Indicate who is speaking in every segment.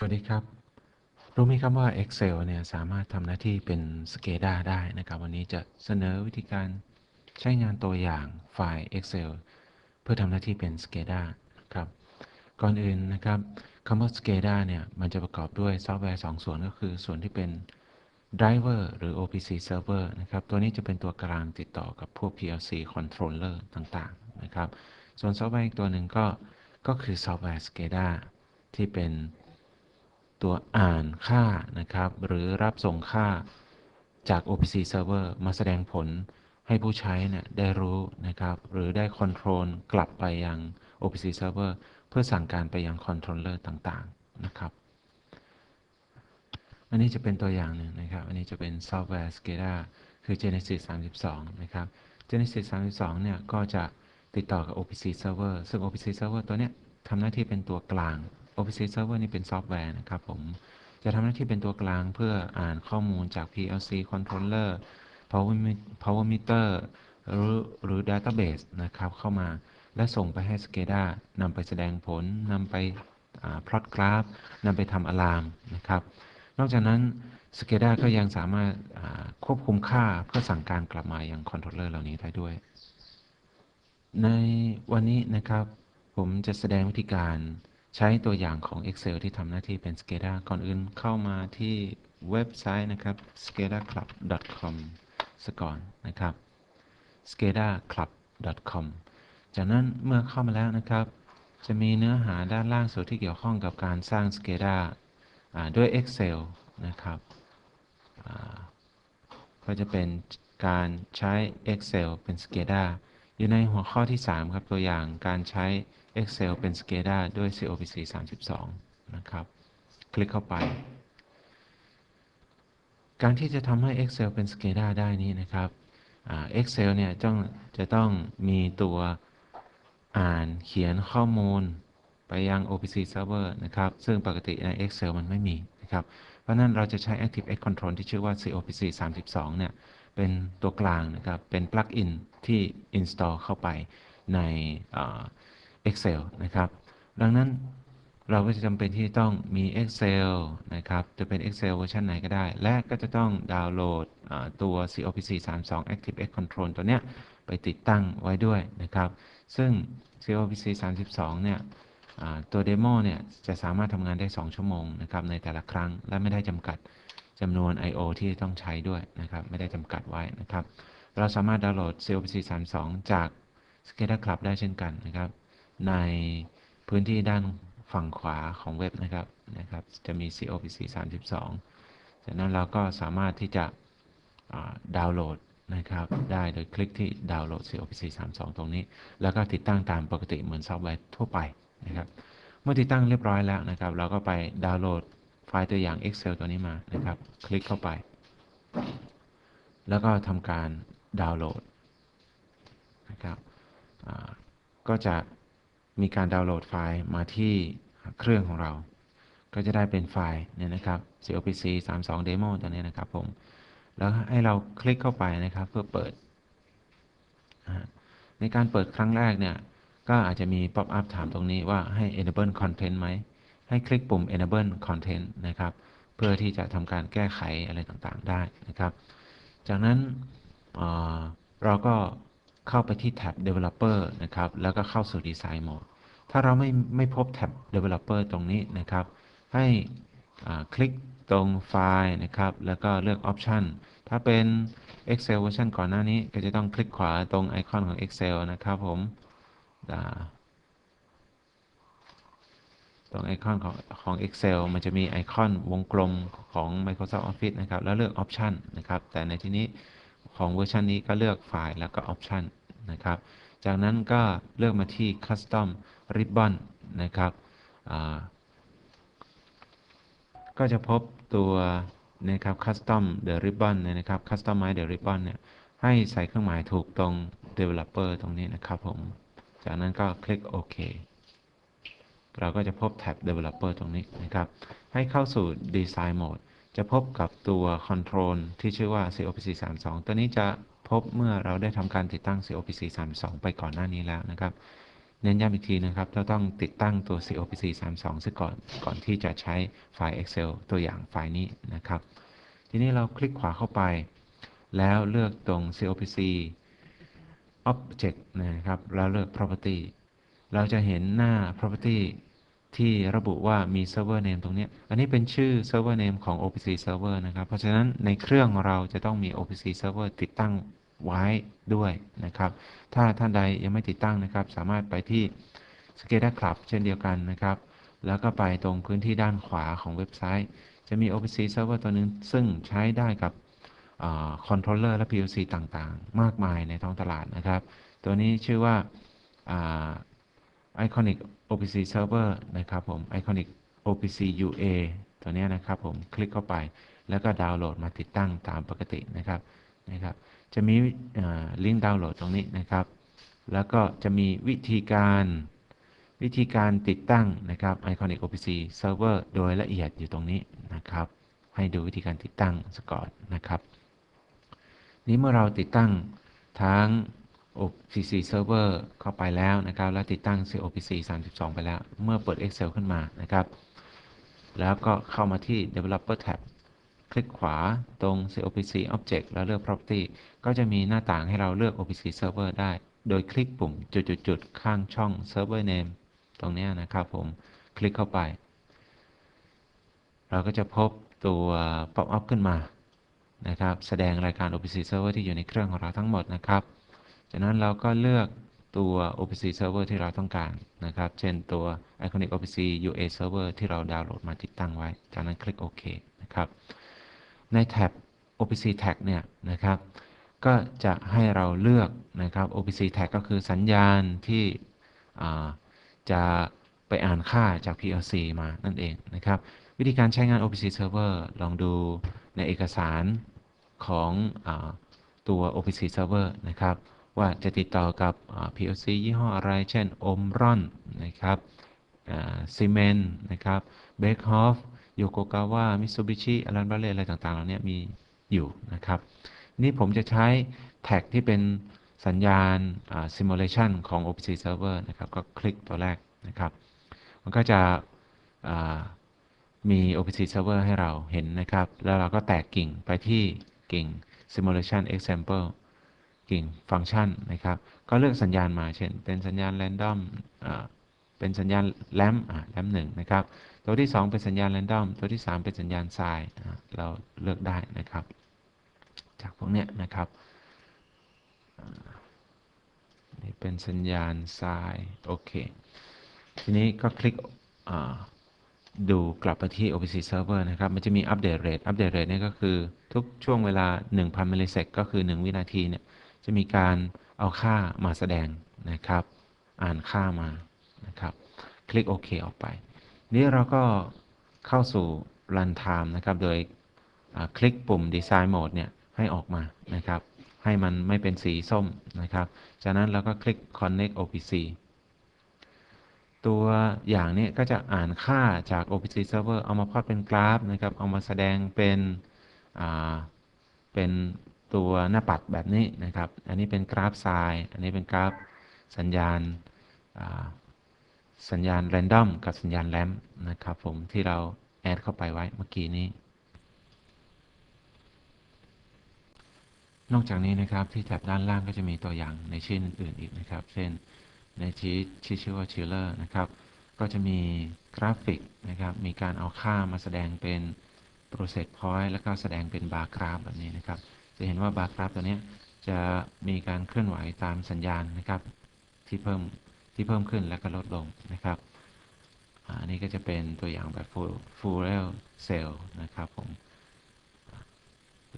Speaker 1: สวัสดีครับ รู้ไหมครับว่า Excel เนี่ยสามารถทำหน้าที่เป็น SCADA ได้นะครับ วันนี้จะเสนอวิธีการใช้งานตัวอย่างไฟล์ Excel เพื่อทำหน้าที่เป็น SCADA ครับ ก่อนอื่นนะครับคำว่า SCADA เนี่ย มันจะประกอบด้วยซอฟต์แวร์ 2 ส่วนก็คือส่วนที่เป็น driver หรือ OPC server นะครับ ตัวนี้จะเป็นตัวกลางติดต่อกับพวก PLC controller ต่างๆนะครับ ส่วนซอฟต์แวร์อีกตัวหนึ่งก็ก็คือซอฟต์แวร์ SCADA ที่เป็น ตัวอ่านค่านะครับ หรือรับส่งค่าจาก OPC server มาแสดงผลให้ผู้ใช้เนี่ยได้รู้นะครับ หรือได้คอนโทรลกลับไปยัง OPC server เพื่อสั่งการไปยังคอนโทรลเลอร์ต่างๆนะครับ อันนี้จะเป็นตัวอย่างหนึ่งนะครับ อันนี้จะเป็นซอฟต์แวร์ SCADA คือ Genesis 32 นะครับ Genesis 32 เนี่ย ก็จะติดต่อกับ OPC server ซึ่ง OPC server ตัวเนี้ยทำหน้าที่เป็นตัวกลาง OPC server นี่เป็นซอฟต์แวร์นะครับผม จะทำหน้าที่เป็นตัวกลางเพื่ออ่านข้อมูลจาก PLC controller power meter หรือหรือ database นะครับ เข้ามาและส่งไปให้ SCADA นำไปแสดงผลนำไปพลอตกราฟนำไปทำอะลามนะครับ นอกจากนั้น SCADA ก็ยังสามารถควบคุมค่าเพื่อสั่งการกลับมายังคอนโทรลเลอร์เหล่านี้ได้ด้วย ในวันนี้นะครับ ผมจะแสดงวิธีการ ใช้ตัวอย่างของ Excel ที่ทำหน้าที่เป็น SCADA ก่อนอื่นเข้ามาที่เว็บไซต์นะครับ scadaclub.com สก่อนนะครับ scadaclub.com จากนั้นเมื่อเข้ามาแล้วนะครับ จะมีเนื้อหาด้านล่างสุดที่เกี่ยวข้องกับการสร้าง SCADA ด้วย Excel นะครับก็จะเป็นการใช้ Excel เป็น SCADA อยู่ในหัวข้อที่ 3 ครับ ตัวอย่างการใช้ Excel เป็น SCADA ด้วย COPC 32 นะครับ คลิกเข้าไป การที่จะทำให้ Excel เป็น SCADA ได้นี้นะครับ Excel เนี่ยต้องจะต้องมีตัวอ่านเขียนข้อมูลไปยัง OPC server นะครับ ซึ่งปกติใน Excel มันไม่มีนะครับ เพราะนั้นเราจะใช้ ActiveX Control ที่ชื่อว่า COPC 32 เนี่ย เป็นตัวกลางนะครับ เป็น plugin ที่ install เข้าไปใน Excel นะครับ ดังนั้นเราก็จะจำเป็นที่ต้องมี Excel นะครับ จะเป็น Excel เวอร์ชันไหนก็ได้ และก็จะต้องดาวน์โหลดตัว COPC 32 ActiveX Control ตัวเนี้ยไปติดตั้งไว้ด้วยนะครับ ซึ่ง COPC 32 เนี่ยตัวเดโมเนี่ยจะสามารถทำงานได้ 2 ชั่วโมงนะครับในแต่ละครั้ง และไม่ได้จำกัดจำนวน I/O ที่ต้องใช้ด้วยนะครับ ไม่ได้จำกัดไว้นะครับ เราสามารถดาวน์โหลด COPC 32 จาก SCADA Club ได้เช่นกันนะครับ ในพื้นที่ด้านฝั่งขวาของเว็บนะครับนะครับ จะมี COPC 32 จากนั้นเราก็สามารถที่จะดาวน์โหลดนะครับ ได้โดยคลิกที่ดาวน์โหลด COPC 32 ตรงนี้ แล้วก็ติดตั้งตามปกติเหมือนซอฟต์แวร์ทั่วไปนะครับ เมื่อติดตั้งเรียบร้อยแล้วนะครับ เราก็ไปดาวน์โหลดไฟล์ตัวอย่าง Excel ตัวนี้มานะครับ คลิกเข้าไป แล้วก็ทำการดาวน์โหลดนะครับก็จะ มีการดาวน์โหลดไฟล์มาที่เครื่องของเรา ก็จะได้เป็นไฟล์เนี่ยนะครับ COPC 32 demo ตัวนี้นะครับผม แล้วให้เราคลิกเข้าไปนะครับเพื่อเปิด ในการเปิดครั้งแรกเนี่ย ก็อาจจะมี pop up ถามตรงนี้ว่าให้ enable content ไหม ให้คลิกปุ่ม enable content นะครับ เพื่อที่จะทำการแก้ไขอะไรต่างๆได้นะครับ จากนั้นเราก็ เข้าไปที่แท็บ developer นะครับ แล้วก็เข้าสู่ design mode ถ้าเราไม่ไม่พบแท็บ developer ตรงนี้นะครับ ให้คลิกตรงไฟล์นะครับ แล้วก็เลือก option ถ้าเป็น Excel เวอร์ชันก่อนหน้านี้ก็จะต้องคลิกขวาตรงไอคอนของ Excel นะครับผมตรงไอคอนของของ Excel มันจะมีไอคอนวงกลมของ Microsoft Office นะครับ แล้วเลือก Option นะครับ แต่ในที่นี้ ของเวอร์ชันนี้ก็เลือกไฟล์แล้วก็ Option นะครับ จากนั้นก็เลือกมาที่ Custom Ribbon นะครับ ก็จะพบตัวนะครับ Custom the Ribbon นะครับ Customize the Ribbon เนี่ยให้ใส่เครื่องหมายถูกตรง Developer ตรงนี้นะครับผม จากนั้นก็คลิกโอเคเราก็จะพบแท็บ Developer ตรงนี้นะครับ ให้เข้าสู่ Design Mode จะพบกับตัว Control ที่ชื่อว่า COPC 32ตัวนี้จะพบเมื่อเราได้ทำการติดตั้ง COPC 32ไปก่อนหน้านี้แล้วนะครับ เน้นย้ำอีกทีนะครับ เราต้องติดตั้งตัว COPC 32ซะก่อน ก่อนที่จะใช้ไฟล์ Excel ตัวอย่างไฟล์นี้นะครับ ทีนี้เราคลิกขวาเข้าไป แล้วเลือกตรง COPC Object นะครับ แล้วเลือก Property เราจะเห็นหน้า Property ที่ระบุว่ามี Server Name ตรงนี้ อันนี้เป็นชื่อ Server Name ของ OPC Server นะครับ เพราะฉะนั้นในเครื่องเราจะต้องมี OPC Server ติดตั้งไว้ด้วยนะครับ ถ้าท่านใดยังไม่ติดตั้งนะครับ สามารถไปที่ SCADA Club เช่นเดียวกันนะครับ แล้วก็ไปตรงพื้นที่ด้านขวาของเว็บไซต์ จะมี OPC Server ตัวหนึง ซึ่งใช้ได้กับคอนโทรลเลอร์และ PLC ต่างๆ มากมายในท้องตลาดนะครับ ตัวนี้ชื่อว่า Iconic OPC Server นะครับผม Iconic OPC UA ตัวนี้นะครับผมคลิกเข้าไปแล้วก็ดาวน์โหลดมาติดตั้งตามปกตินะครับนะครับ จะมีลิงก์ดาวน์โหลดตรงนี้นะครับ แล้วก็จะมีวิธีการวิธีการติดตั้งนะครับ Iconic OPC Server โดยละเอียดอยู่ตรงนี้นะครับ ให้ดูวิธีการติดตั้งสก่อนนะครับ นี้เมื่อเราติดตั้งทั้ง OPC Server เข้าไปแล้วนะครับ แล้วติดตั้ง COPC 32 ไปแล้ว เมื่อเปิด Excel ขึ้นมานะครับ แล้วก็เข้ามาที่ Developer Tab คลิกขวาตรง COPC Object แล้วเลือก Property ก็จะมีหน้าต่างให้เราเลือก OPC Server ได้ โดยคลิกปุ่มจุดๆๆข้างช่อง Server Name ตรงนี้นะครับผม คลิกเข้าไป เราก็จะพบตัว Pop up ขึ้นมานะครับ แสดงรายการ OPC Server ที่อยู่ในเครื่องของเราทั้งหมดนะครับ จากนั้นเราก็เลือกตัว OPC Server ที่เราต้องการนะครับ เช่นตัว Iconic OPC UA Server ที่เราดาวน์โหลดมาติดตั้งไว้ จากนั้นคลิกโอเคนะครับ ในแท็บ OPC Tag เนี่ยนะครับ ก็จะให้เราเลือกนะครับ OPC Tag ก็คือสัญญาณที่จะไปอ่านค่าจาก PLC มานั่นเองนะครับ วิธีการใช้งาน OPC Server ลองดูในเอกสารของอตัว OPC Server นะครับ ว่าจะติดต่อกับ PLC ยี่ห้ออะไร เช่น Omron นะครับซีเมนนะครับเบคฮอฟโยโกกาวะมิซูบิชิอลันบาเล่อะไรต่างๆเหล่านี้มีอยู่นะครับ นี่ผมจะใช้แท็กที่เป็นสัญญาณ simulation ของ OPC Server นะครับ ก็คลิกตัวแรกนะครับ มันก็จะมี OPC Server ให้เราเห็นนะครับ แล้วเราก็แตกกิ่งไปที่กิ่ง simulation example กิ่งฟังก์ชันนะครับ ก็เลือกสัญญาณมาเช่น เป็นสัญญาณ random เป็นสัญญาณแลมแลมหนึ่งนะครับ ตัวที่ 2 เป็นสัญญาณ random ตัวที่ 3 เป็นสัญญาณทรายเราเลือกได้นะครับ จากพวกนี้นะครับนี่เป็นสัญญาณทรายโอเค ทีนี้ก็คลิกดูกลับไปที่ OPC Server นะครับ มันจะมีอัปเดตเรทอัปเดตเรทนี่ก็คือทุกช่วงเวลา 1,000มิลลิเซกก็คือ 1 วินาทีเนี่ย จะมีการเอาค่ามาแสดงนะครับ อ่านค่ามานะครับ คลิกโอเคออกไป นี้เราก็เข้าสู่ Run Time นะครับ โดยคลิกปุ่ม Design Mode เนี่ยให้ออกมานะครับ ให้มันไม่เป็นสีส้มนะครับ จากนั้นเราก็คลิก Connect OPC ตัวอย่างนี้ก็จะอ่านค่าจาก OPC Server เอามาพอดเป็นกราฟนะครับ เอามาแสดงเป็นเป็น ตัวหน้าปัดแบบนี้นะครับ อันนี้เป็นกราฟทรายอันนี้เป็นกราฟสัญญาณสัญญาณ random กับสัญญาณแลมนะครับผมที่เราแอดเข้าไปไว้เมื่อกี้นี้ นอกจากนี้นะครับที่แถบด้านล่างก็จะมีตัวอย่างในชิ้นอื่นอีกนะครับ เช่นในชีตที่ชื่อว่า Chiller นะครับ ก็จะมีกราฟิกนะครับ มีการเอาค่ามาแสดงเป็น process point แล้วก็แสดงเป็นบาร์กราฟแบบนี้นะครับ จะเห็นว่าบาร์กราฟตัวนี้จะมีการเคลื่อนไหวตามสัญญาณนะครับ ที่เพิ่มที่เพิ่มขึ้นและก็ลดลงนะครับอันนี้ก็จะเป็นตัวอย่างแบบ full full cell นะครับผม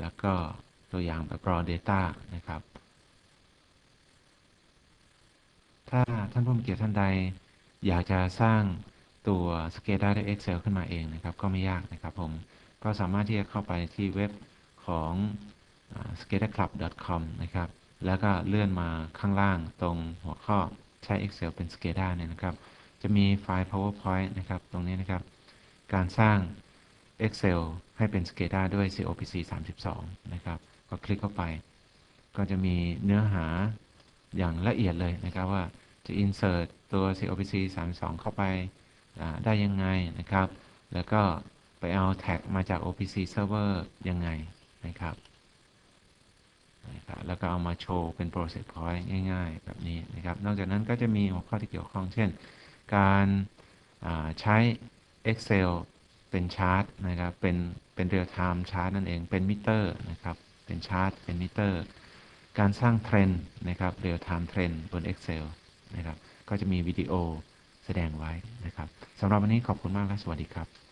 Speaker 1: แล้วก็ตัวอย่างแบบ raw data นะครับ ถ้าท่านผู้มีเกียรติท่านใด อยากจะสร้างตัว SCADA ด้วย Excel ขึ้นมาเองนะครับ ก็ไม่ยากนะครับผม ก็สามารถที่จะเข้าไปที่เว็บของ scadaclub.com นะครับ แล้วก็เลื่อนมาข้างล่างตรงหัวข้อใช้ Excel เป็น SCADA เนี่ยนะครับ จะมีไฟล์ PowerPoint นะครับ ตรงนี้นะครับ การสร้าง Excel ให้เป็น SCADA ด้วย COPC 32 นะครับ ก็คลิกเข้าไป ก็จะมีเนื้อหาอย่างละเอียดเลยนะครับว่าจะ insert ตัว COPC 32 เข้าไปได้ยังไงนะครับ แล้วก็ไปเอาแท็กมาจาก OPC server ยังไงนะครับ นะครับแล้วก็เอามาโชว์เป็น process point ง่ายๆ แบบนี้นะครับ นอกจากนั้นก็จะมีหัวข้อที่เกี่ยวข้องเช่น การใช้ Excel เป็นชาร์ตนะครับเป็นเป็น real time ชาร์ตนั่นเองเป็นมิเตอร์นะครับเป็นชาร์ตเป็นมิเตอร์ การสร้างเทรนด์นะครับ real time เทรนด์บน Excel นะครับก็จะมีวิดีโอแสดงไว้นะครับสำหรับวันนี้ขอบคุณมากและสวัสดีครับ